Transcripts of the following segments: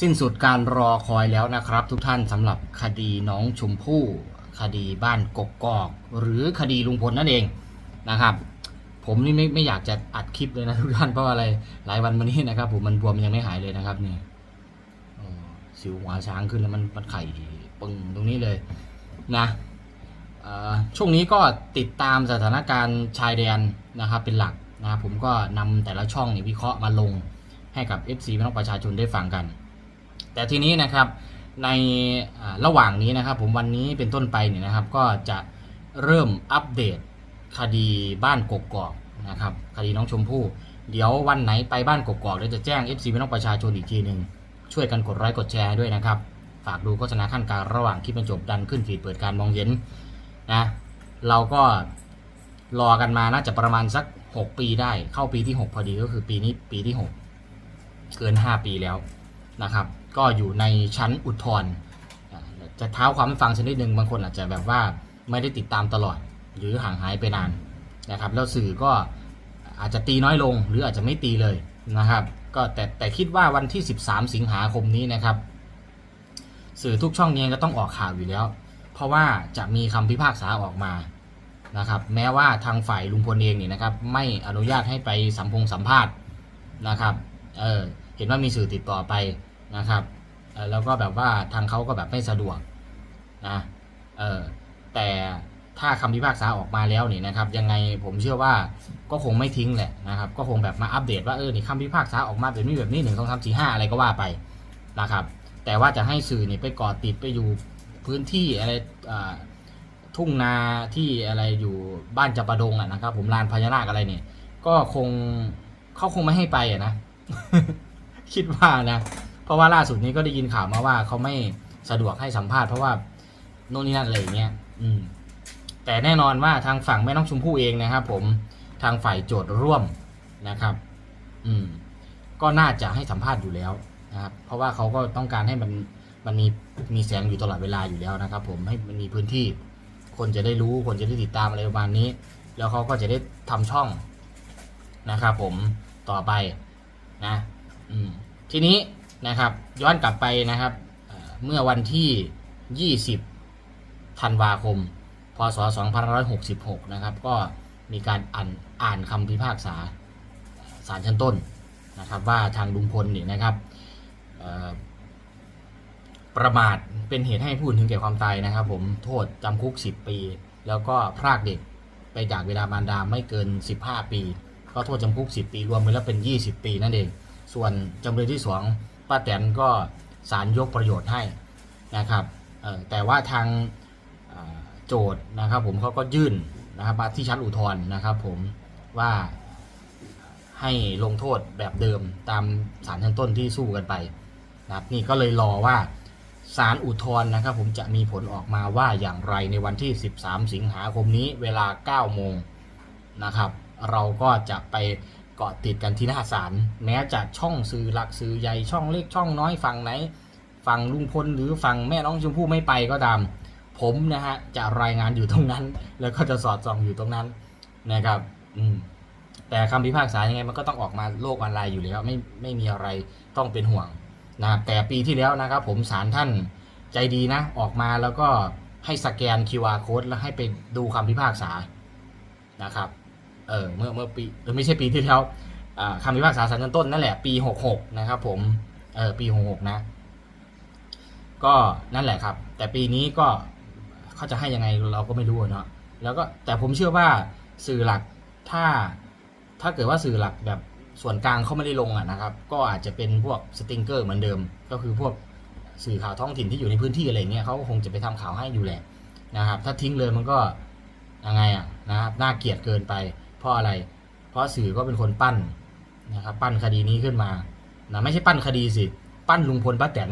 สิ้นสุดการรอคอยแล้วนะครับ ทุกท่านสำหรับคดีน้องชมพู่คดีบ้านกกกอก หรือคดีลุงพลนั่นเองนะครับ ผมนี่ไม่ไม่อยากจะอัดคลิปเลยนะทุกท่านเพราะอะไรหลายวันมานี้นะครับ ผมมันบวมยังไม่หายเลยนะครับเนี่ยโอ้สิวหัวช้างขึ้นแล้วมันมันไข่ปึงตรงนี้เลยนะอ่อช่วงนี้ก็ติดตามสถานการณ์ชายแดนนะครับเป็นหลักนะครับผมก็นำแต่ละช่องนี่วิเคราะห์มาลงให้กับ FC พี่น้องประชาชนได้ฟังกัน แต่ทีนี้นะครับในระหว่างนี้นะครับ ผมวันนี้เป็นต้นไปเนี่ยนะครับ ก็จะเริ่มอัปเดตคดีบ้านกกอกนะครับคดีน้องชมพู่เดี๋ยววันไหนไปบ้านกกอกเดี๋ยวจะแจ้ง FC พี่น้องประชาชนอีกทีหนึ่งช่วยกันกดไลค์กดแชร์ด้วยนะครับ ฝากดูโฆษณาขั้นกลางระหว่างคลิปมันจบดันขึ้นฟีดเปิดการมองเห็นนะเราก็รอกันมาน่าจะประมาณสัก 6 ปีได้เข้าปีที่ 6 พอดีก็คือปีนี้ปีที่ 6 เกิน 5 ปีแล้วนะครับ ก็อยู่ในชั้นอุทธรณ์จะเท้าความฟังชนิดหนึ่งบางคนอาจจะแบบว่าไม่ได้ติดตามตลอด หรือห่างหายไปนานนะครับ แล้วสื่อก็อาจจะตีน้อยลง หรืออาจจะไม่ตีเลยนะครับ ก็แต่แต่คิดว่าวันที่ 13 สิงหาคมนี้นะครับ สื่อทุกช่องเนี้ก็ต้องออกข่าวอยู่แล้ว เพราะว่าจะมีคำพิพากษาออกมานะครับ แม้ว่าทางฝ่ายลุงพลเองเนี่ยนะครับ ไม่อนุญาตให้ไปสัมพงสัมภาษณ์นะครับเออเห็นว่ามีสื่อติดต่อไป นะครับแล้วก็แบบว่าทางเขาก็แบบไม่สะดวกนะเออแต่ถ้าคำพิพากษาออกมาแล้วนี่นะครับ ยังไงผมเชื่อว่าก็คงไม่ทิ้งแหละนะครับ ก็คงแบบมาอัปเดตว่าเออนี่คำพิพากษาออกมาแบบนี้แบบนี้หนึ่งสองสามสี่ห้าอะไรก็ว่าไปนะครับ แต่ว่าจะให้สื่อเนี่ยไปเกาะติดไปอยู่พื้นที่อะไรทุ่งนาที่อะไรอยู่บ้านจับประดงอะนะครับ ผมลานพญานาคอะไรเนี่ย ก็คงเขาคงไม่ให้ไปอะนะ คิดว่านะ เพราะว่าล่าสุดนี้ก็ได้ยินข่าวมาว่าเขาไม่สะดวกให้สัมภาษณ์เพราะว่าโน่นนี่นั่นอะไรอย่างเงี้ยอืม แต่แน่นอนว่าทางฝั่งแม่น้องชมพู่เองนะครับ ผมทางฝ่ายโจทย์ร่วมนะครับ อืม ก็น่าจะให้สัมภาษณ์อยู่แล้วนะครับ เพราะว่าเขาก็ต้องการให้มันมันมีมีแสงอยู่ตลอดเวลาอยู่แล้วนะครับ ผมให้มันมีพื้นที่ คนจะได้รู้คนจะได้ติดตามอะไรประมาณนี้ แล้วเขาก็จะได้ทำช่องนะครับ ผมต่อไปนะ อืม ทีนี้ นะครับ ย้อนกลับไปนะครับเมื่อวันที่ 20 ธันวาคม พศ 2566 นะครับ ก็มีการอ่านอ่านคำพิพากษาศาลชั้นต้นนะครับว่าทางลุงพลเนี่ยนะครับประมาทเป็นเหตุให้ผู้อื่นถึงแก่ความตายนะครับ ผมโทษจำคุก 10 ปี แล้วก็พรากเด็กไปจากเวลามารดาไม่เกิน 15 ปี ก็โทษจำคุก 10 ปี รวมไปแล้วเป็น 20 ปีนั่นเอง ส่วนจำเลยที่สอง ป้าแตนก็ศาลยกประโยชน์ให้นะครับแต่ว่าทางโจทย์นะครับผมเขาก็ยื่นนะครับมาที่ชั้นอุทธรณ์นะครับผมว่าให้ลงโทษแบบเดิมตามศาลชั้นต้นที่สู้กันไปนะครับนี่ก็เลยรอว่าศาลอุทธรณ์นะครับผมจะมีผลออกมาว่าอย่างไรในวันที่ 13 สิงหาคมนี้เวลา 9 โมงนะครับ เราก็จะไป เกาะติดกันที่หน้าศาลแม้จะช่องสื่อหลักสื่อใหญ่ช่องเล็กช่องน้อยฝั่งไหนฝั่งลุงพลหรือฝั่งแม่น้องชมพู่ไม่ไปก็ตาม ผมนะฮะจะรายงานอยู่ตรงนั้น แล้วก็จะสอดส่องอยู่ตรงนั้นนะครับอืมแต่คำพิพากษายังไงมันก็ต้องออกมาโลกออนไลน์อยู่แล้วไม่ไม่มีอะไรต้องเป็นห่วงนะครับแต่ปีที่แล้วนะครับ ผมศาลท่านใจดีนะ ออกมาแล้วก็ให้สแกน QR code แล้วให้ไปดูคำพิพากษานะครับ เออเมื่อเมื่อปีเออไม่ใช่ปีที่แล้วอ่าคำพิพากษาศาลชั้นต้นนั่นแหละปีหกหกนะครับผมเออปีหกหกนะ ก็นั่นแหละครับ แต่ปีนี้ก็เขาจะให้ยังไงเราก็ไม่รู้เนาะแล้วก็แต่ผมเชื่อว่าสื่อหลักถ้าถ้าเกิดว่าสื่อหลักแบบส่วนกลางเขาไม่ได้ลงอะนะครับ ก็อาจจะเป็นพวกสติงเกอร์เหมือนเดิม ก็คือพวกสื่อข่าวท้องถิ่นที่อยู่ในพื้นที่อะไรเงี้ยเขาก็คงจะไปทำข่าวให้อยู่แหละนะครับ ถ้าทิ้งเลยมันก็ยังไงอะนะครับน่าเกลียดเกินไป เพราะอะไร เพราะสื่อก็เป็นคนปั้นนะครับปั้นคดีนี้ขึ้นมานะไม่ใช่ปั้นคดีสิ ปั้นลุงพลป้าแตน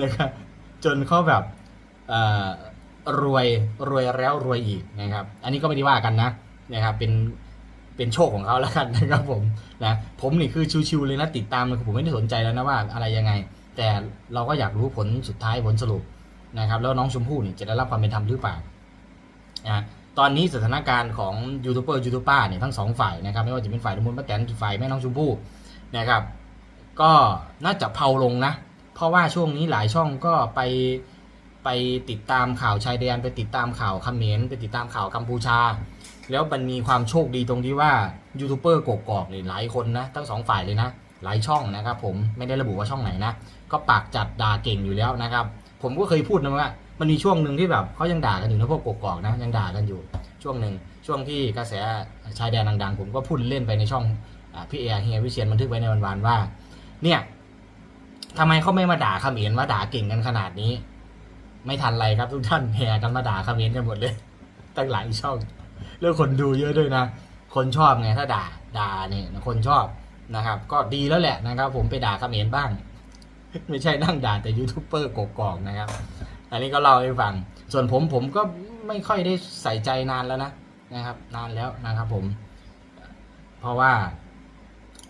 นะครับจนเขาแบบเออรวยรวยแล้วรวยอีกนะครับ อันนี้ก็ไม่ได้ว่ากันนะนะครับเป็นเป็นโชคของเขาแล้วกันนะครับผมนะผมนี่คือชิวๆเลยนะติดตามเลยผมไม่ได้สนใจแล้วนะว่าอะไรยังไง แต่เราก็อยากรู้ผลสุดท้ายผลสรุปนะครับ แล้วน้องชมพู่นี่จะได้รับความเป็นธรรมหรือเปล่านะ ตอนนี้สถานการณ์ของยูทูบเบอร์ยูทูบป้าเนี่ยทั้งสองฝ่ายนะครับไม่ว่าจะเป็นฝ่ายลุงพลป้าแตนฝ่ายแม่น้องชมพู่นะครับ ก็น่าจะเผาลงนะ เพราะว่าช่วงนี้หลายช่องก็ไปไปติดตามข่าวชายแดนไปติดตามข่าวเขมรไปติดตามข่าวกัมพูชา แล้วมันมีความโชคดีตรงที่ว่ายูทูบเบอร์กกอกเนี่ยหลายคนนะทั้งสองฝ่ายเลยนะ หลายช่องนะครับ ผมไม่ได้ระบุว่าช่องไหนนะ ก็ปากจัดด่าเก่งอยู่แล้วนะครับ ผมก็เคยพูดนะว่า มันมีช่วงหนึ่งที่แบบเขายังด่ากันอยู่นะพวกกกอกนะยังด่ากันอยู่ช่วงหนึ่งช่วงที่กระแสชายแดนดังๆ ผมก็พูดเล่นไปในช่องอพี่เอเฮียวิเชียนบันทึกไว้ในวันๆว่า เนี่ยทำไมเขาไม่มาด่าเขมรว่าด่าเก่งกันขนาดนี้ ไม่ทันไรครับทุกท่านแห่กันมาด่าเขมรกันหมดเลย ตั้งหลายช่องเรื่องคนดูเยอะด้วยนะ คนชอบไงถ้าด่าด่าเนี่ยคนชอบนะครับ ก็ดีแล้วแหละนะครับ ผมไปด่าเขมรบ้าง ไม่ใช่นั่งด่าแต่ยูทูบเบอร์กกอกนะครับ อันนี้ก็เล่าให้ฟัง ส่วนผมผมก็ไม่ค่อยได้ใส่ใจนานแล้วนะนะครับ นานแล้วนะครับผม เพราะว่า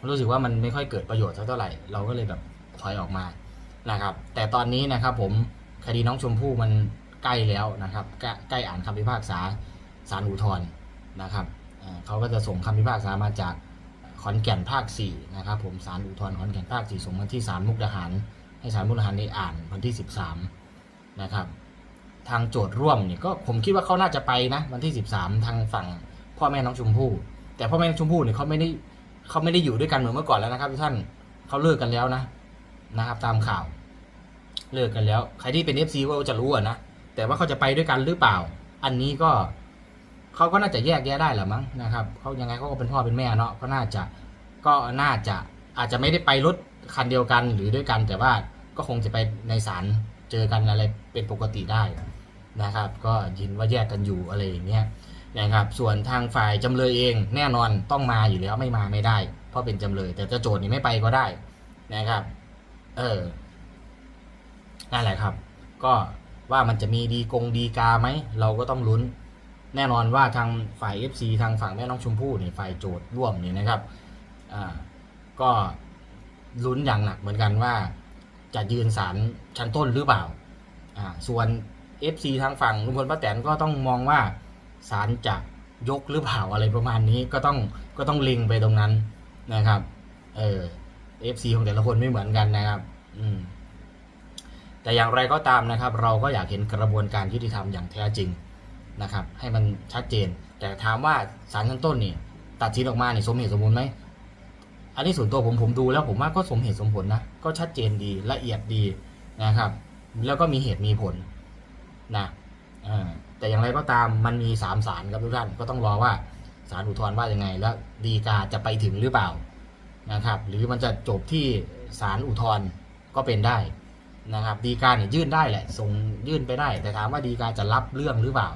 รู้สึกว่ามันไม่ค่อยเกิดประโยชน์เท่าไหร่ เราก็เลยแบบถอยออกมานะครับ แต่ตอนนี้นะครับ ผมคดีน้องชมพู่มันใกล้แล้วนะครับ ใกล้อ่านคำพิพากษาศาลอุทธรณ์นะครับเอ่อเขาก็จะส่งคำพิพากษามาจากขอนแก่นภาค4นะครับผมศาลอุทธรณ์ขอนแก่นภาค4ส่งมาที่ศาลมุกดาหาร ให้ศาลมุกดาหารได้อ่านวันที่ 13 นะครับ ทางโจทย์ร่วมเนี่ยก็ผมคิดว่าเขาน่าจะไปนะ วันที่ 13 ทางฝั่งพ่อแม่น้องชมพู่ แต่พ่อแม่น้องชมพู่เนี่ยเขาไม่ได้เขาไม่ได้อยู่ด้วยกันเหมือนเมื่อก่อนแล้วนะครับทุกท่านเขาเลิกกันแล้วนะนะครับ ตามข่าว เลิกกันแล้ว ใครที่เป็น FC ก็จะรู้อะนะแต่ว่าเขาจะไปด้วยกันหรือเปล่า อันนี้ก็เขาก็น่าจะแยกแยะได้แหละมั้งนะครับเขายังไงเขาก็เป็นพ่อเป็นแม่เนาะก็น่าจะก็น่าจะอาจจะไม่ได้ไปรถคันเดียวกันหรือด้วยกันแต่ว่าก็คงจะไปในศาล เจอกันอะไรเป็นปกติได้นะครับ ก็ยินว่าแยกกันอยู่อะไรอย่างเงี้ยนะครับส่วนทางฝ่ายจำเลยเองแน่นอนต้องมาอยู่แล้วไม่มาไม่ได้ เพราะเป็นจำเลย แต่จะโจทย์นี่ไม่ไปก็ได้นะครับ เออนั่นแหละครับ ก็ว่ามันจะมีดีกงดีกาไหมเราก็ต้องลุ้น แน่นอนว่าทางฝ่าย FC ทางฝั่งแม่น้องชมพู่เนี่ยฝ่ายโจทย์ร่วมเนี่ยนะครับอ่าก็ลุ้นอย่างหนักเหมือนกันว่า จะยืนศาลชั้นต้นหรือเปล่าอ่า ส่วน FC ทางฝั่งลุงพลป้าแตนก็ต้องมองว่าศาลจะยกหรือเปล่าอะไรประมาณนี้ก็ต้องก็ต้องล็งไปตรงนั้นนะครับ เออ FC ของแต่ละคนไม่เหมือนกันนะครับ อืมแต่อย่างไรก็ตามนะครับ เราก็อยากเห็นกระบวนการยุติธรรมอย่างแท้จริงนะครับ ให้มันชัดเจน แต่ถามว่าศาลชั้นต้นนี่ตัดสินออกมาเนี่ยสมเหตุสมผลไหม อันนี้ส่วนตัวผมผมดูแล้วผมว่าก็สมเหตุสมผลนะ ก็ชัดเจนดีละเอียดดีนะครับ แล้วก็มีเหตุมีผลนะแต่อย่างไรก็ตามมันมีสามศาลครับทุกท่านก็ต้องรอว่าศาลอุทธรณ์ว่ายังไง แล้วดีกาจะไปถึงหรือเปล่านะครับ หรือมันจะจบที่ศาลอุทธรณ์ก็เป็นได้นะครับดีกาเนี่ยยื่นได้แหละส่งยื่นไปได้ แต่ถามว่าดีกาจะรับเรื่องหรือเปล่า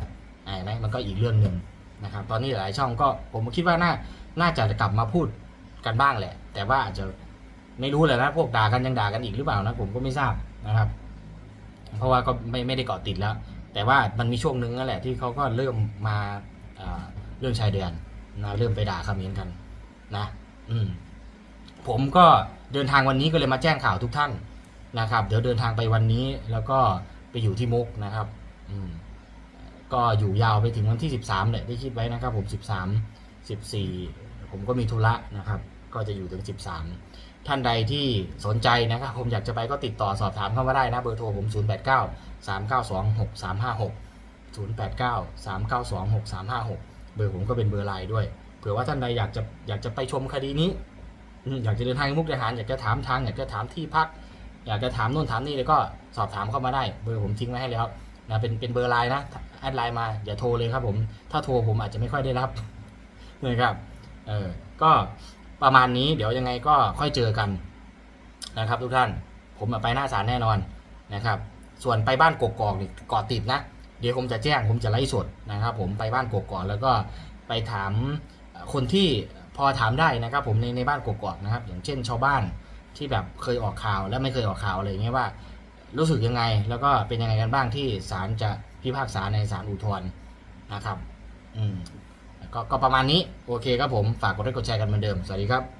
ไอ้ไหมมันก็อีกเรื่องหนึ่งนะครับ ตอนนี้หลายช่องก็ผมคิดว่าน่าน่าจะกลับมาพูด กันบ้างแหละ แต่ว่าอาจจะไม่รู้เลยนะพวกด่ากันยังด่ากันอีกหรือเปล่านะผมก็ไม่ทราบนะครับ เพราะว่าก็ไม่ไม่ได้เกาะติดแล้ว แต่ว่ามันมีช่วงนึงนั่นแหละที่เขาก็เริ่มมาเรื่องชายแดนนะเริ่มไปด่าคอมเมนต์กันนะ อืมผมก็เดินทางวันนี้ก็เลยมาแจ้งข่าวทุกท่านนะครับ เดี๋ยวเดินทางไปวันนี้แล้วก็ไปอยู่ที่มุกนะครับ อืมก็อยู่ยาวไปถึงวันที่ 13เนี่ยได้คิดไว้นะครับ ผม 13 14 ผมก็มีธุระนะครับ ก็จะอยู่ถึง 13 ท่านใดที่สนใจนะครับผมอยากจะไปก็ติดต่อสอบถามเข้ามาได้นะเบอร์โทรผม 089 392 6356 089 392 6356 เบอร์ผมก็เป็นเบอร์ไลน์ด้วย เผื่อว่าท่านใดอยากจะอยากจะไปชมคดีนี้ อยากจะเดินทางมุกดาหารอยากจะถามทาง อยากจะถามที่พัก อยากจะถามโน่นถามนี่เลยก็สอบถามเข้ามาได้ เบอร์ผมทิ้งไว้ให้แล้วนะเป็นเป็นเบอร์ไลน์นะแอดไลน์มาอย่าโทรเลยครับผม ถ้าโทรผมอาจจะไม่ค่อยได้รับนะครับเออก็ ประมาณนี้เดี๋ยวยังไงก็ค่อยเจอกันนะครับ ทุกท่านผมไปหน้าศาลแน่นอนนะครับ ส่วนไปบ้านกกอกนี่เกาะติดนะ เดี๋ยวผมจะแจ้งผมจะไล่สดนะครับ ผมไปบ้านกกอกแล้วก็ไปถามคนที่พอถามได้นะครับ ผมในในบ้านกกอกนะครับ อย่างเช่นชาวบ้านที่แบบเคยออกข่าวและไม่เคยออกข่าวอะไรอย่างเงี้ยว่า รู้สึกยังไงแล้วก็เป็นยังไงกันบ้างที่ศาลจะพิพากษาในศาลอุทธรณ์นะครับ อืม ก็ประมาณนี้โอเคครับผมฝากกดไลค์กดแชร์กันเหมือนเดิมสวัสดีครับ